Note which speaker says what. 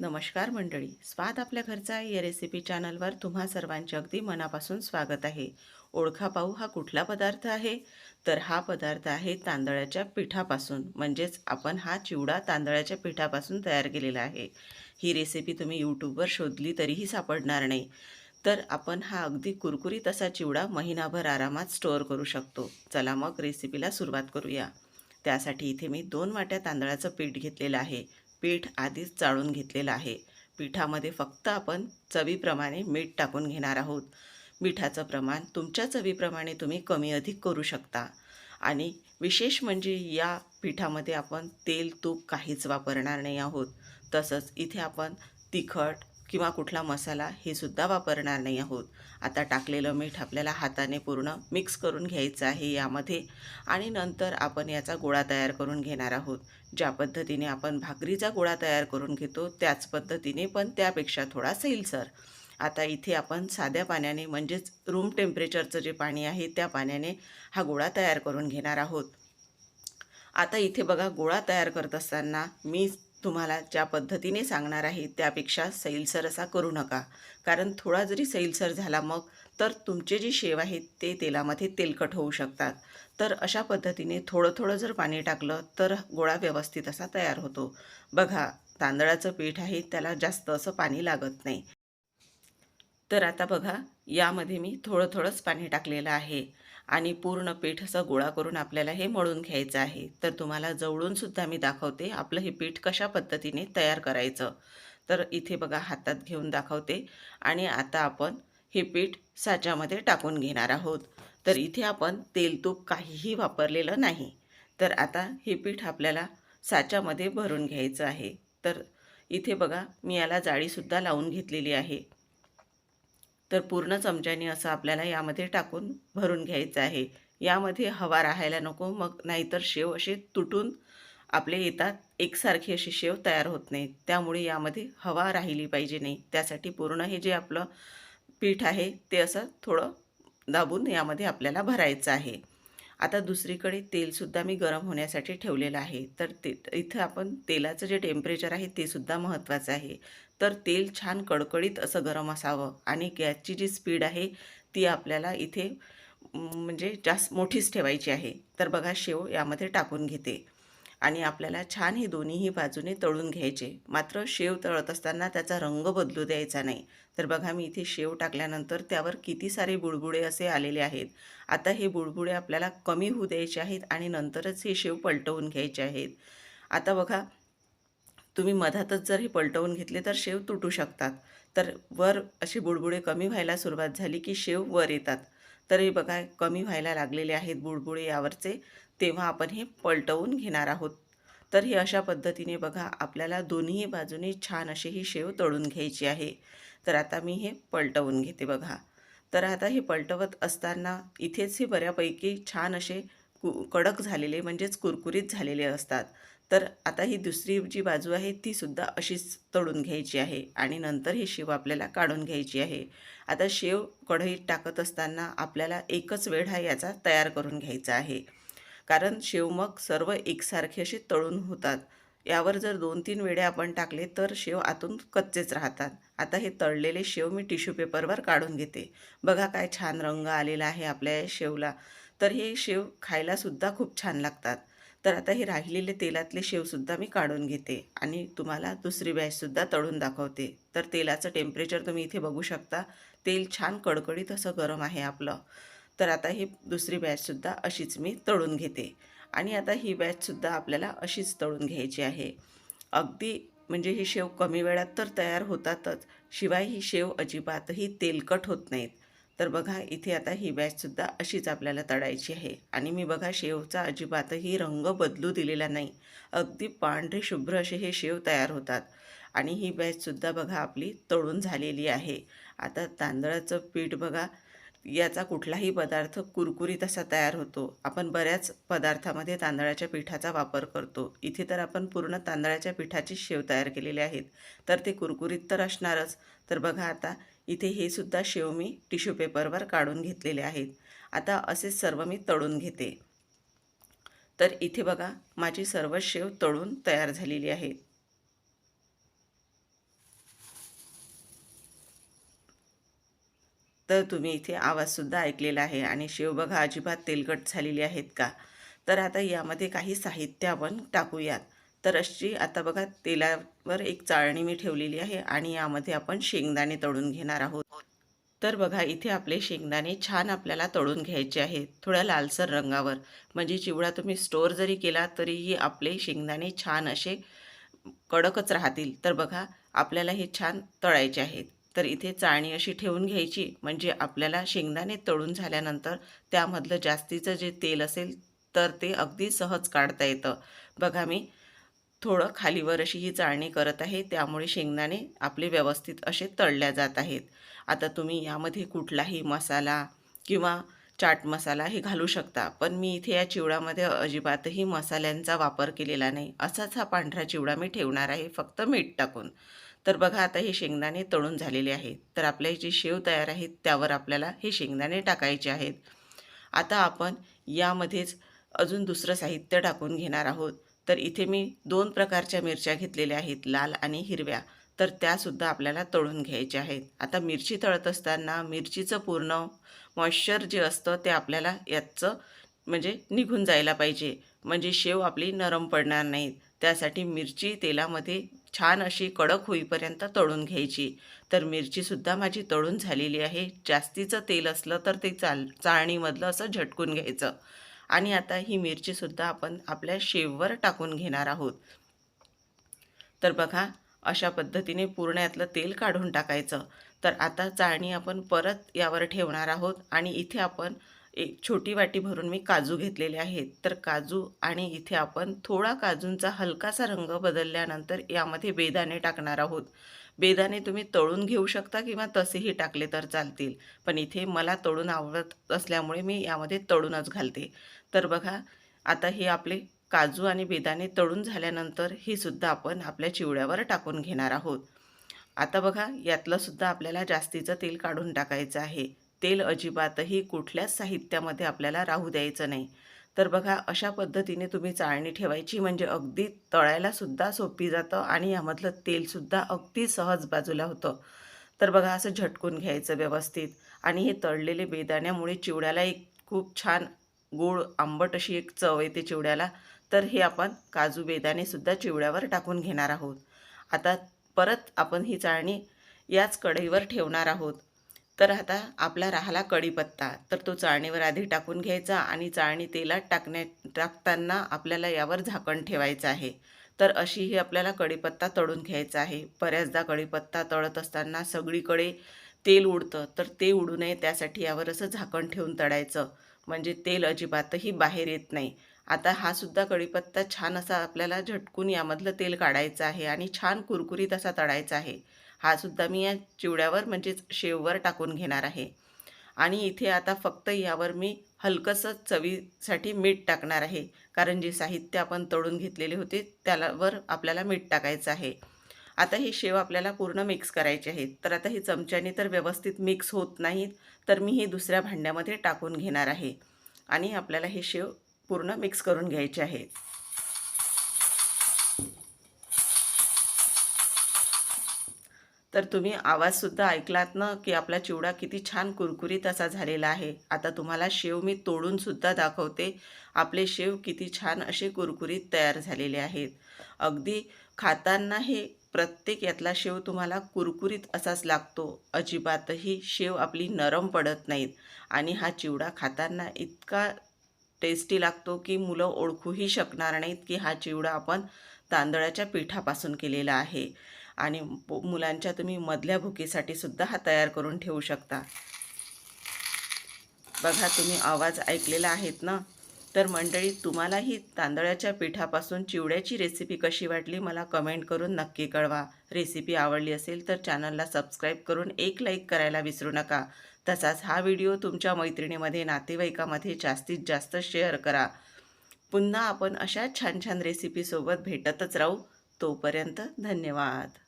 Speaker 1: नमस्कार मंडळी स्वाद आपल्या घरचा या रेसिपी चॅनलवर तुम्हा सर्वांचे अगदी मनापासून स्वागत आहे. ओळखा पाहू हा कुठला पदार्थ आहे? तर हा पदार्थ आहे तांदळाच्या पिठापासून म्हणजेच आपण हा चिवडा तांदळाच्या पिठापासून तयार केलेला आहे. ही रेसिपी तुम्ही यूट्यूबवर शोधली तरीही सापडणार नाही. तर आपण हा अगदी कुरकुरीत असा चिवडा महिनाभर आरामात स्टोअर करू शकतो. चला मग रेसिपीला सुरुवात करूया. त्यासाठी इथे मी दोन वाट्या तांदळाचं पीठ घेतलेलं आहे. पीठ आधीच चाळून घेतलेलं आहे. पिठामध्ये फक्त आपण चवीप्रमाणे मीठ टाकून घेणार आहोत. मिठाचं प्रमाण तुमच्या चवीप्रमाणे तुम्ही कमी अधिक करू शकता. आणि विशेष म्हणजे या पिठामध्ये आपण तेल तूप काहीच वापरणार नाही आहोत. तसंच इथे आपण तिखट किंवा कुठला मसाला हे सुद्धा वापरणार नाही आहोत. आता टाकलेलं मीठ आपल्याला हाताने पूर्ण मिक्स करून घ्यायचं आहे यामध्ये. आणि नंतर आपण याचा गोळा तयार करून घेणार आहोत. ज्या पद्धतीने आपण भाकरीचा गोळा तयार करून घेतो त्याच पद्धतीने पण त्यापेक्षा थोडा सैलसर. आता इथे आपण साध्या पाण्याने म्हणजेच रूम टेम्परेचरचं जे पाणी आहे त्या पाण्याने हा गोळा तयार करून घेणार आहोत. आता इथे बघा गोळा तयार करत असताना मी तुम्हाला ज्या पद्धतीने सांगणार आहे त्यापेक्षा सैलसर असा करू नका. कारण थोडा जरी सैलसर झाला मग तर तुमचे जे शेव आहेत ते तेलामध्ये तेलकट होऊ शकतात. तर अशा पद्धतीने थोडं थोडं जर पाणी टाकलं तर गोळा व्यवस्थित असा तयार होतो. बघा तांदळाचं पीठ आहे त्याला जास्त असं पाणी लागत नाही. तर आता बघा यामध्ये मी थोडं थोडंच पाणी टाकलेलं आहे. आणि पूर्ण पीठ असं गोळा करून आपल्याला हे मळून घ्यायचं आहे. तर तुम्हाला जवळूनसुद्धा मी दाखवते आपलं हे पीठ कशा पद्धतीने तयार करायचं. तर इथे बघा हातात घेऊन दाखवते. आणि आता आपण हे पीठ साच्यामध्ये टाकून घेणार आहोत. तर इथे आपण तेलतूप काहीही वापरलेलं नाही. तर आता हे पीठ आपल्याला साच्यामध्ये भरून घ्यायचं आहे. तर इथे बघा मी याला जाळीसुद्धा लावून घेतलेली आहे. तर पूर्ण चमच्याने असं आपल्याला यामध्ये टाकून भरून घ्यायचं आहे. यामध्ये हवा राहायला नको मग नाहीतर शेव असे तुटून आपले येतात. एकसारखी अशी शेव तयार होत नाही. त्यामुळे यामध्ये हवा राहिली पाहिजे नाही. त्यासाठी पूर्ण हे जे आपलं पीठ आहे ते असं थोडं दाबून यामध्ये आपल्याला भरायचं आहे. आता दुसरीकडे तेलसुद्धा मी गरम होण्यासाठी ठेवलेलं आहे. तर ते इथं आपण तेलाचं जे टेम्परेचर आहे ते सुद्धा महत्त्वाचं आहे. तर तेल छान कडकडीत असं गरम असावं आणि गॅसची जी स्पीड आहे ती आपल्याला इथे म्हणजे जास्त मोठीच ठेवायची आहे. तर बघा शेव यामध्ये टाकून घेते. आणि आपल्याला छान ही दोन्हीही बाजूने तळून घ्यायचे. मात्र शेव तळत असताना त्याचा रंग बदलू द्यायचा नाही. तर बघा मी इथे शेव टाकल्यानंतर त्यावर किती सारे बुडबुडे असे आलेले आहेत. आता हे बुडबुडे आपल्याला कमी होऊ द्यायचे आहेत आणि नंतरच हे शेव पलटवून घ्यायचे आहेत. आता बघा तुम्ही मधातच जर हे पलटवून घेतले तर शेव तुटू शकतात. तर वर अशी बुडबुडे कमी व्हायला सुरुवात झाली की शेव वर येतात. तर हे बघा कमी व्हायला लागलेले आहेत बुडबुडे यावरचे. तेव्हा आपण हे पलटवून घेणार आहोत. तर हे अशा पद्धतीने बघा आपल्याला दोन्ही बाजूने छान अशी ही शेव तळून घ्यायची आहे. तर आता मी हे पलटवून घेते बघा. तर आता हे पलटवत असताना इथेच हे बऱ्यापैकी छान असे कु कडक झालेले म्हणजेच कुरकुरीत झालेले असतात. तर आता ही दुसरी जी बाजू आहे तीसुद्धा अशीच तळून घ्यायची आहे आणि नंतर ही शेव आपल्याला काढून घ्यायची आहे. आता शेव कढईत टाकत असताना आपल्याला एकच वेढा हा याचा तयार करून घ्यायचा आहे. कारण शेव मग सर्व एकसारखे असे तळून होतात. यावर जर दोन तीन वेळे आपण टाकले तर शेव आतून कच्चेच राहतात. आता हे तळलेले शेव मी टिश्यू पेपरवर काढून घेते. बघा काय छान रंग आलेला आहे आपल्या शेवला. तर हे शेव खायलासुद्धा खूप छान लागतात. तर आता हे राहिलेले तेलातले शेवसुद्धा मी काढून घेते. आणि तुम्हाला दुसरी बॅचसुद्धा तळून दाखवते. तर तेलाचं टेम्परेचर तुम्ही इथे बघू शकता. तेल छान कडकडीत असं गरम आहे आपलं. तर आता ही दुसरी बॅचसुद्धा अशीच मी तळून घेते. आणि आता ही बॅचसुद्धा आपल्याला अशीच तळून घ्यायची आहे. अगदी म्हणजे ही शेव कमी वेळात तर तयार होतातच शिवाय ही शेव अजिबातही तेलकट होत नाहीत. तर बघा इथे आता ही बॅचसुद्धा अशीच आपल्याला तळायची आहे. आणि मी बघा शेवचा अजिबातही रंग बदलू दिलेला नाही. अगदी पांढरे शुभ्र असे हे शेव तयार होतात. आणि ही बॅचसुद्धा बघा आपली तळून झालेली आहे. आता तांदळाचं पीठ बघा याचा कुठलाही पदार्थ कुरकुरीत असा तयार होतो. आपण बऱ्याच पदार्थामध्ये तांदळाच्या पिठाचा वापर करतो. इथे तर आपण पूर्ण तांदळाच्या पिठाची शेव तयार केलेले आहेत. तर ते कुरकुरीत तर असणारच. तर बघा आता इथे हे सुद्धा शेव मी टिश्यू पेपरवर काढून घेतलेले आहेत. आता असे सर्व मी तळून घेते. तर इथे बघा माझी सर्व शेव तळून तयार झालेली आहेत. तर तुम्ही इथे आवाजसुद्धा ऐकलेला आहे आणि शेव बघा अजिबात तेलकट झालेली आहेत का? तर आता यामध्ये काही साहित्य आपण टाकूयात. तर अशी आता बघा तेलावर एक चाळणी मी ठेवलेली आहे आणि यामध्ये आपण शेंगदाणे तळून घेणार आहोत. तर बघा इथे आपले शेंगदाणे छान आपल्याला तळून घ्यायचे आहेत थोड्या लालसर रंगावर. म्हणजे चिवडा तुम्ही स्टोअर जरी केला तरीही आपले शेंगदाणे छान असे कडकच राहतील. तर बघा आपल्याला हे छान तळायचे आहेत. तर इथे चाळणी अशी ठेवून घ्यायची. म्हणजे आपल्याला शेंगदाणे तळून झाल्यानंतर त्यामधलं जास्तीचं जे तेल असेल तर ते अगदी सहज काढता येतं. बघा मी थोडं खालीवर अशी ही चाळणी करत आहे. त्यामुळे शेंगदाणे आपले व्यवस्थित असे तळल्या जात आहेत. आता तुम्ही यामध्ये कुठलाही मसाला किंवा चाट मसाला हे घालू शकता. पण मी इथे या चिवडामध्ये अजिबातही मसाल्यांचा वापर केलेला नाही. असाच हा पांढरा चिवडा मी ठेवणार आहे. फक्त मीठ टाकून. तर बघा आता हे शेंगदाणे तळून झालेले आहेत. तर आपल्या जी शेव तयार आहेत त्यावर आपल्याला हे शेंगदाणे टाकायचे आहेत. आता आपण यामध्येच अजून दुसरं साहित्य टाकून घेणार आहोत. तर इथे मी दोन प्रकारच्या मिरच्या घेतलेल्या आहेत लाल आणि हिरव्या. तर त्यासुद्धा आपल्याला तळून घ्यायच्या आहेत. आता मिरची तळत असताना मिरचीचं पूर्ण मॉइश्चर जे असतं ते आपल्याला याचं म्हणजे निघून जायला पाहिजे. म्हणजे शेव आपली नरम पडणार नाहीत. त्यासाठी मिरची तेलामध्ये छान अशी कडक होईपर्यंत तळून घ्यायची. तर मिरचीसुद्धा माझी तळून झालेली आहे. जास्तीचं तेल असलं तर ते चाल चाळणीमधलं असं झटकून घ्यायचं. आणि आता ही मिरचीसुद्धा आपण आपल्या शेववर टाकून घेणार आहोत. तर बघा अशा पद्धतीने पुरण्यातलं तेल काढून टाकायचं. तर आता चाळणी आपण परत यावर ठेवणार आहोत आणि इथे आपण एक छोटी वाटी भरून मी काजू घेतलेले आहेत. तर काजू आणि इथे आपण थोडा काजूंचा हलकासा रंग बदलल्यानंतर यामध्ये बेदाणे टाकणार आहोत. बेदाणे तुम्ही तळून घेऊ शकता किंवा तसेही टाकले तर चालतील. पण इथे मला तळून आवडत असल्यामुळे मी यामध्ये तळूनच घालते. तर बघा आता हे आपले काजू आणि बेदाणे तळून झाल्यानंतर हे सुद्धा आपण आपल्या चिवड्यावर टाकून घेणार आहोत. आता बघा यातलंसुद्धा आपल्याला जास्तीचं तेल काढून टाकायचं आहे. तेल अजिबातही कुठल्याच साहित्यामध्ये आपल्याला राहू द्यायचं नाही. तर बघा अशा पद्धतीने तुम्ही चाळणी ठेवायची म्हणजे अगदी तळायलासुद्धा सोपी जातं आणि यामधलं तेलसुद्धा अगदी सहज बाजूला होतं. तर बघा असं झटकून घ्यायचं व्यवस्थित आणि हे तळलेले बेदाण्यामुळे चिवड्याला एक खूप छान गोड आंबट अशी एक चव येते चिवड्याला. तर हे आपण काजू बेदाणेसुद्धा चिवड्यावर टाकून घेणार आहोत. आता परत आपण ही चाळणी याच कढईवर ठेवणार आहोत. तर आता आपला राहिला कढीपत्ता. तर तो चाळणीवर आधी टाकून घ्यायचा आणि चाळणी तेलात टाकण्या टाकताना आपल्याला यावर झाकण ठेवायचं आहे. तर अशी ही आपल्याला कढीपत्ता तळून घ्यायचा आहे. बऱ्याचदा कढीपत्ता तळत असताना सगळीकडे तेल उडतं. तर ते उडू नये त्यासाठी यावर असं झाकण ठेवून तळायचं. म्हणजे तेल अजिबातही बाहेर येत नाही. आता हा सुद्धा कढीपत्ता छान असा आपल्याला झटकून यामधलं तेल काढायचं आहे आणि छान कुरकुरीत असा तळायचा आहे. हा सुद्धा मी या चिवड्यावर म्हणजेच शेववर टाकून घेणार आहे. आणि इथे आता फक्त यावर मी हलकंसं चवीसाठी मीठ टाकणार आहे. कारण जे साहित्य आपण तळून घेतलेले होते त्यालावर आपल्याला मीठ टाकायचं आहे. आता ही शेव आपल्याला पूर्ण मिक्स करायची आहेत. तर आता ही चमच्याने तर व्यवस्थित मिक्स होत नाहीत तर मी हे दुसऱ्या भांड्यामध्ये टाकून घेणार आहे. आणि आपल्याला हे शेव पूर्ण मिक्स करून घ्यायचे आहे. तर तुम्ही आवाजसुद्धा ऐकलात ना की आपला चिवडा किती छान कुरकुरीत असा झालेला आहे. आता तुम्हाला शेव मी तोडूनसुद्धा दाखवते. आपले शेव किती छान असे कुरकुरीत तयार झालेले आहेत. अगदी खाताना हे प्रत्येक यातला शेव तुम्हाला कुरकुरीत असाच लागतो. अजिबातही शेव आपली नरम पडत नाहीत. आणि हा चिवडा खाताना इतका टेस्टी लागतो की मुलं ओळखूही शकणार नाहीत की हा चिवडा आपण तांदळाच्या पिठापासून केलेला आहे. आणि मुलांच्या तुम्ही मधल्या भुकीसाठी सुद्धा हा तयार करून ठेवू शकता. बघा तुम्ही आवाज ऐकलेला आहेत ना? तर मंडळी तुम्हालाही तांदळाच्या पिठापासून चिवड्याची रेसिपी कशी वाटली मला कमेंट करून नक्की कळवा. रेसिपी आवडली असेल तर चॅनलला सबस्क्राईब करून एक लाईक करायला विसरू नका. तसाच हा व्हिडिओ तुमच्या मैत्रिणीमध्ये नातेवाईकामध्ये जास्तीत जास्त शेअर करा. पुन्हा आपण अशा छान छान रेसिपीसोबत भेटतच राहू. तोपर्यंत धन्यवाद.